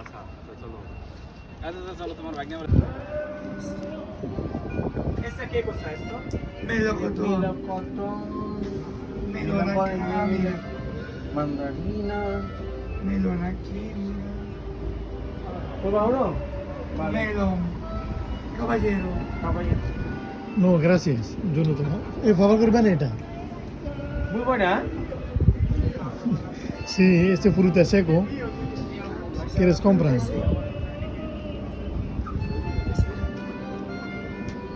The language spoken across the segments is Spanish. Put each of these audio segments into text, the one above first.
আচ্ছা তো চলো আচ্ছা আচ্ছা, চলো তোমার ভাগ্য ¿Este qué cosa es esto? Melocotón. Melocotón. Melón acá, mira. Mandarina. Melón aquí, mira. ¿Prueba uno? Melón. Caballero. Caballero. No, gracias. Yo no tengo. Eh, favor করবেন এটা Muy buena, ¿eh? Sí, este fruta es seco. ¿Quieres comprar?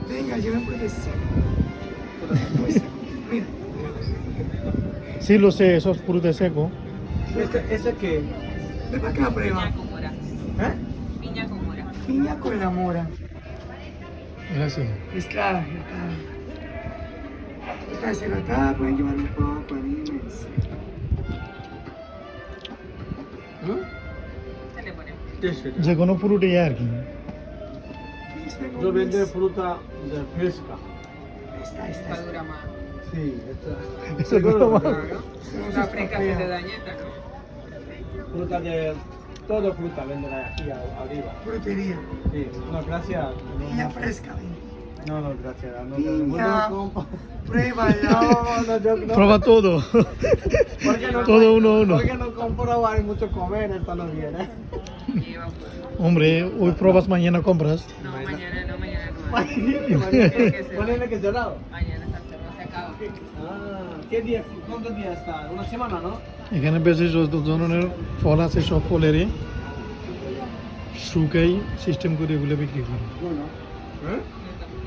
Venga, el seco. Mira. Sí, lo sé, eso es fruta seco. ¿Este, ¿Ese qué? Ven para acá, prueba. Piña con mora. ¿Eh? Piña con mora. Piña con la mora. Gracias. Mezclada. mezclada. Esta se la tapa, pueden llevar un poco, anímense. Se le pone. ¿Qué es esto? যে কোনো ফ্রুটই আর কি ¿Viste cómo Yo vende es? fruta de fresca. Esta, esta, Para esta. dura más. Sí, esta. Eso no lo va- Claro. Esta no La se fresca se te estropea. daña, ¿no? Fruta de. Todo fruta venden aquí a- arriba. Frutería. Sí, no, gracias. Piña No, fresca, ven. no, no, gracias. No, Piña. no, no, no, Pruébalo. no, yo no. Prueba todo. ¿Por qué no todo uno a uno. Porque no compro, hay mucho comer, esto no viene. Lleva Hombre, hoy pruebas, mañana compras. No, mañana no, mañana no. Ponele que cerrado. Mañana está cerrado, se acaba. Ah, ¿qué día? ¿Cuántos días está? Una semana, ¿no? এখানে বেশ যত ধরনের ফল আছে সব ফলেরই শুকাই সিস্টেম করে এগুলো বিক্রি করে Bueno.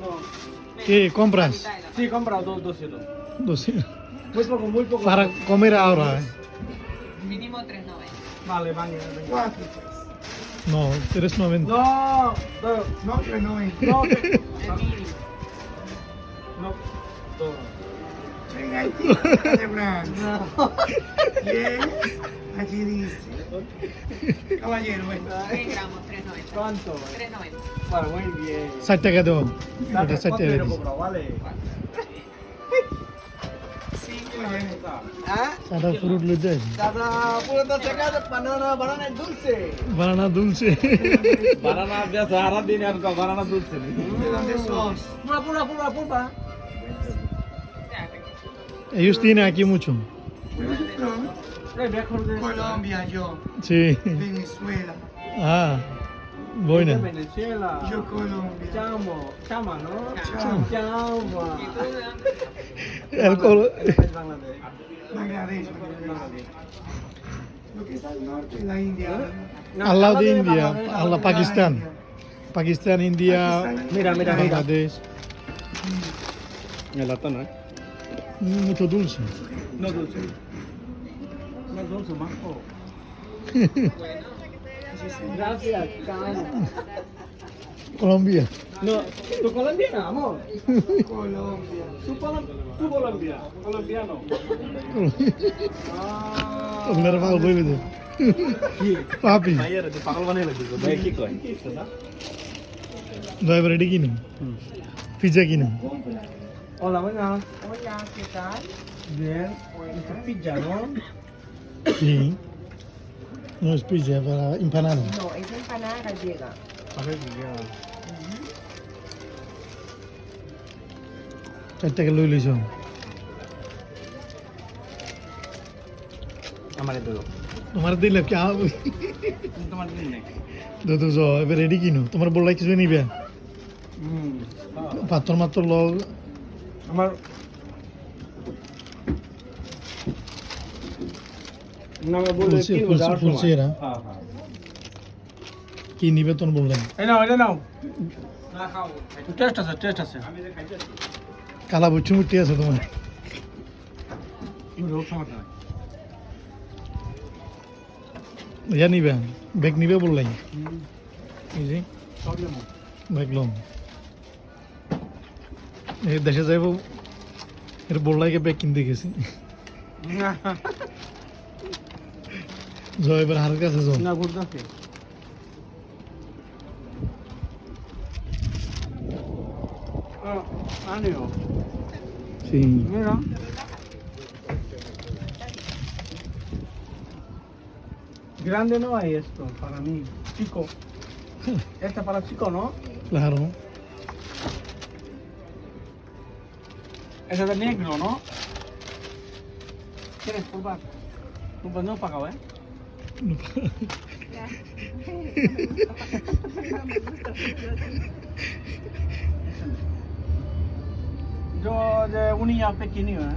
No. ¿Qué compras? Sí, compra dos, dos y dos. Doscientos. Muy poco, muy poco. para comer ahora ¿eh? Mínimo 3.90. Vale, venga. Pues. no 3.90 No, no, No, pero no ven. no, que- El mínimo. no, todo. Haití, de Francia. Yes. Aquí dice. Caballero, ¿eh? gramos, ¿Cuánto? 3.90. Bueno, muy bien. Salte que tú. Salte, salte. vale. ¿Ah? Fruit banana banana dulce. Banana dulce. banana dia sahara banana dulce. Pura pura pura pura. Ellos tienen aquí mucho. No, Eh, de Colombia, yo. sí Venezuela. ah buena Venezuela. Yo Colombia. Chamo, chama, ¿no? Chama. Chama. El col- Es Bangladesh. Lo que es al norte de la India. No, al lado de India lado de Pakistán India. Pakistán India Pakistán. Mira, mira, mira. Bangladesh El latón, ¿eh? mucho dulce No dulce. na doon. Gracias, Colombia. No, tu colombiana, amor. Colombia. Tu, tu Colombia, colombiano. ah. Benar pak, gue itu. Papi. Bayar, di pakal mana lagi? Ready kini. Pizza kini. Hola, buenas. Hola, ¿qué tal? Bien. Pizza, ¿no? Sí. No es pizza, para empanada. No, es empanada gallega. A ver, ya. চার টাকা লই লইছ আমার তো তোমার দিলে কি তোমার দিন নেই তো জ এবার রেডি কিনো তোমার বললাই কিছু নিবে Mm. পাত্র মাত্র লগ আমার না আমি বলে ফুলসে- কি ফুলসে- যাওয়ার সময়। ফুলসেরা। হ্যাঁ হ্যাঁ। কি নিবে তোর বললেন? এই নাও এটা নাও। টেস্ট আছে টেস্ট আছে। কালা বুচ্ছু মুটি আছে তোমার। রোগ সমস্যা নাই ইয়া নিবে ব্যাগ নিবে বললাই এই যে সব নেব ব্যাগ লম। এই দেশে যাইব এর বললাইকে ব্যাগ কিনতে গেছি। জয় এবার হারের কাছে যাও না ঘুরতেছে আনিও Sí. Mira. Grande no hay esto para mí. Chico. Este para chico, ¿no? Claro. Ese es de negro, ¿no? ¿Quieres probar? No, pues no Pagado, ¿eh? Yo de un niño pequeño, ¿eh?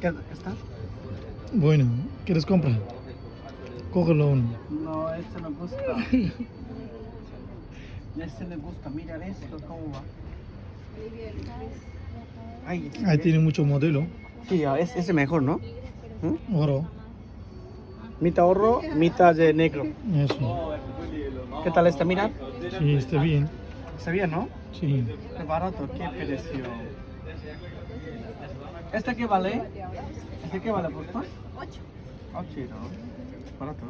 ¿Qué está? Bueno, ¿quieres comprar? Cógelo uno. No, este no gusta. Este le gusta, mira esto, cómo va. Ay, Ahí tiene mucho modelo. Sí, es, ese mejor, ¿no? Oro. Mitad oro, mitad de negro. Eso. ¿Qué tal está? Mira. Sí, está bien. Está bien, ¿no? Sí. Qué barato, qué precio. ¿Este qué vale? ¿Este qué vale, por favor? 8. 8, ¿no? Barato,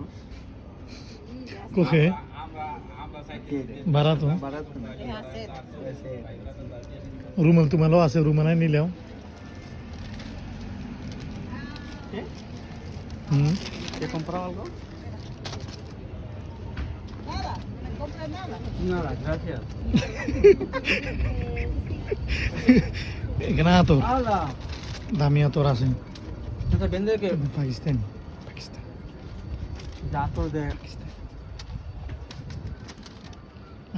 कुठे बारा तो रुमल तुम्हाला असे रुमल आहे नेल्या Ganato. Dami a Torah, sí. ¿No te vende? Pakistán. Pakistán. Datos de Pakistán.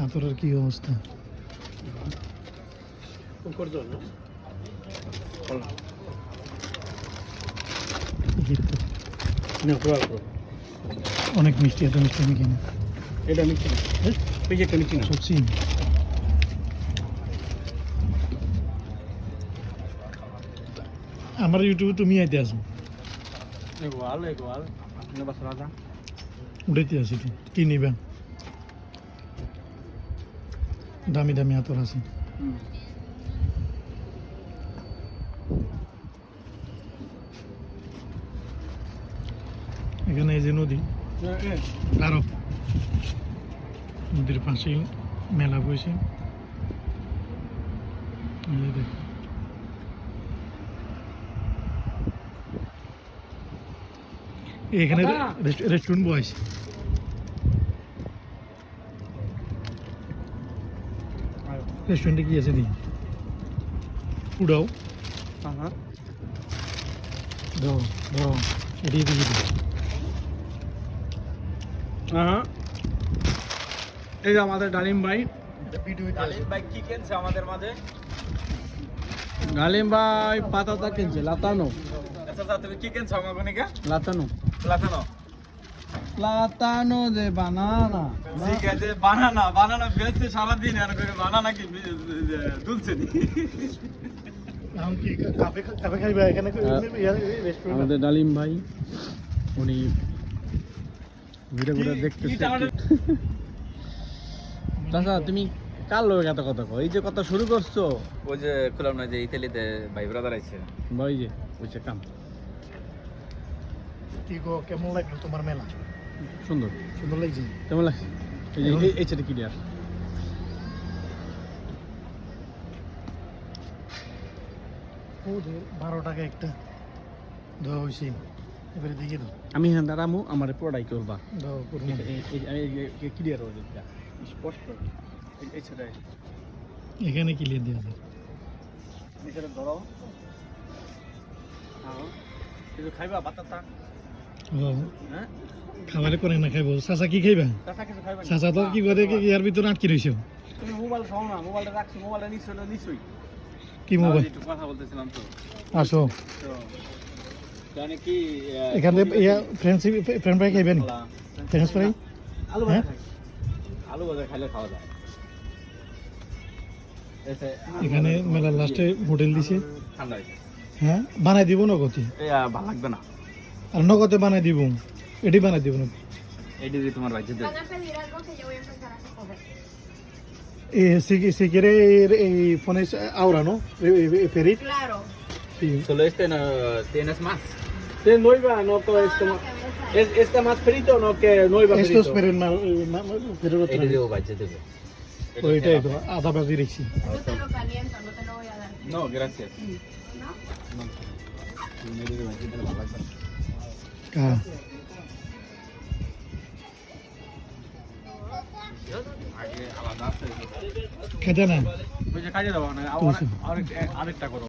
আতরের কি অবস্থা? অনেক মিষ্টি এটা মিষ্টি নাকি না এটা মিষ্টি না এটা মিষ্টি আমার ইউটিউবে তুমি আইতে আসো। igual igual no pasa nada উড়াইতে আসি কি নিবা? দামি দামি আতর আছে। এখানে এই যে নদী। আরও। নদীর পাশেই মেলা বসে দেখো। এখানে রেস্টুরেন্ট বয়স রেস্টুরেন্টে কি আছে দি উড়াও। Ajá. দাও দাও এটিয়ে দিকে দিই এই যে আমাদের ডালিম ভাই। ডালিম ভাই কি কিনছে আমাদের মাঝে? ডালিম ভাই পাতাটা কিনছে লাতানো। আচ্ছা আচ্ছা তুমি কি কিনছো আমার গনিকা লাতানো। লাতানো। লাতানো de banana ঠিক আছে বানানা বানানা বেচছে সারাদিন আর করে বানানা কি দুলছে নি এখন কি কাফে কাফে খাইবা এখানে রেস্টুরেন্ট আমাদের ডালিম ভাই উনি ভিডিওগুলো দেখতেছে দাদা তুমি কার লোক এত কথা কো এই যে কথা শুরু করছ ওই যে খুলাম না যে ইতালিতে ভাই ব্রাদার আছে ভাই যে বুঝছে কাম কি গো কেমন লাগল তোমার মেলা সুন্দর। সুন্দর লাগছে। কেমন লাগছে? এই ছেলে ক্লিয়ার ওদের বারো টাকা একটা দেওয়া হয়েছে। এবারে দেখে দাও আমি হ্যাঁ দাঁড়ামু আমার পুরোটাই করবা। ক্লিয়ার হয়ে যাবে স্পষ্ট। এখানে ক্লিয়ার দেওয়া যায় ধরো। খাইবা বাতাতা হ্যাঁ? খাবারে করে না খাইবো। চাচা কি খাইবা চাচা তো কি করে কি ইয়ার ভিতরে আটকে রয়েছে তুমি মোবাইল খাও না? মোবাইলটা রাখছো মোবাইলটা নিশ্চয় নিশ্চয়ই কি মোবাইল? একটু কথা বলতেছিলাম তো। আসো। কি এখানে ইয়া ফ্রেন্ড ফ্রাই খাইবেন? French fry? আলু হ্যাঁ? ভাজা আলু ভাজা খাইলে খাওয়া যায়। এখানে মেলার লাস্টে হোটেল দিছে। হ্যাঁ? বানাই দিব নগদে? ভালো লাগবে না। আর নগদে বানাই দিব। এটি বানাই দিব না এটি দিয়ে তোমার বাইচে দেবে Van a pedir algo que yo voy a empezar a recoger. Eh, si, si quiere eh, pones ahora, ¿no? Eh, eh, pedir. Claro. Sí. Solo este no tienes más. Es nueva, no todo Todo esto. lo que ves ahí. ¿Es esta más perito o no que nueva Esto es perito? pero, ma- ma- ma- pero otra এটি vez. দিয়েও বাইচে দেবে Pues ahorita esto, a tapar dirección. Yo te lo caliento, no te lo voy a dar. No, gracias. ¿No? এটি দিয়ে বাইচে দিলে ভালো লাগবে না। Claro. আগে খেতে না আরেকটা করো।